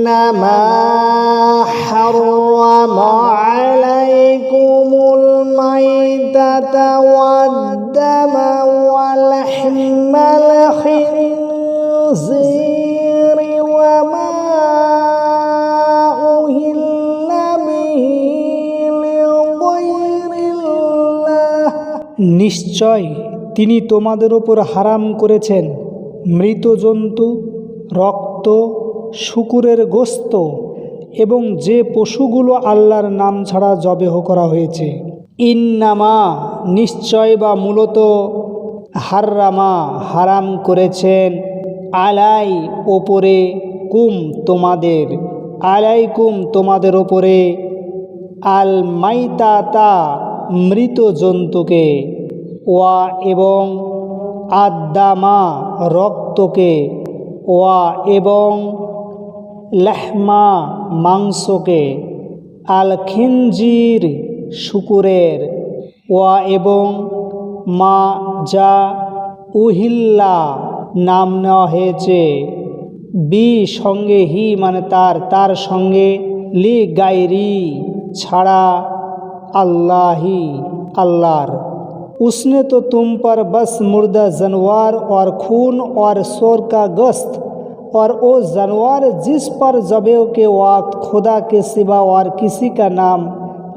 إنما حرم عليكم الميتة والدم ولحم الخنزير وما أهل به لغير الله নিশ্চয় তিনি তোমাদের ওপর হারাম করেছেন মৃত জন্তু রক্ত, শুকুরের গোস্ত এবং যে পশুগুলো আল্লাহর নাম ছাড়া জবেহ করা হয়েছে। ইন্নামা নিশ্চয় বা মূলত হাররামা হারাম করেছেন। আলাই ওপরে কুম তোমাদের আলাইকুম তোমাদের ওপরে আল মাইতাতা মৃত জন্তুকে ওয়া এবং আদ্দামা রক্তকে ওয়া এবং লেহমা মাংসকে আল খিনজির শুকুরের ওয়া এবং মা যা উহিল্লা নাম নেওয়া হয়েছে, বি সঙ্গে হি মানে তার তার সঙ্গে লি গাইরি ছাড়া আল্লাহি, আল্লাহর। उसने तो तुम पर बस मुर्दा जानवर और खून और शोर का गस्त, और वो जानवर जिस पर जबे के वक्त खुदा के सिवा और किसी का नाम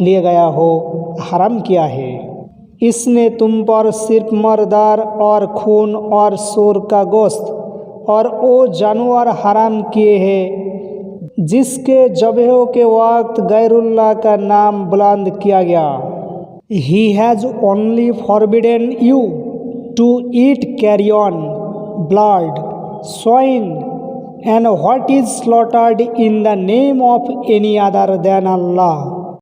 लिया गया हो, हराम किया है। इसने तुम पर सिर्फ़ मरदार और खून और शोर का गोश्त और वो जानवर हराम किए हैं, जिसके जबह के वक्त गैरुल्ला का नाम बुलंद किया गया। He has only forbidden you to eat carrion, blood, swine, and what is slaughtered in the name of any other than Allah.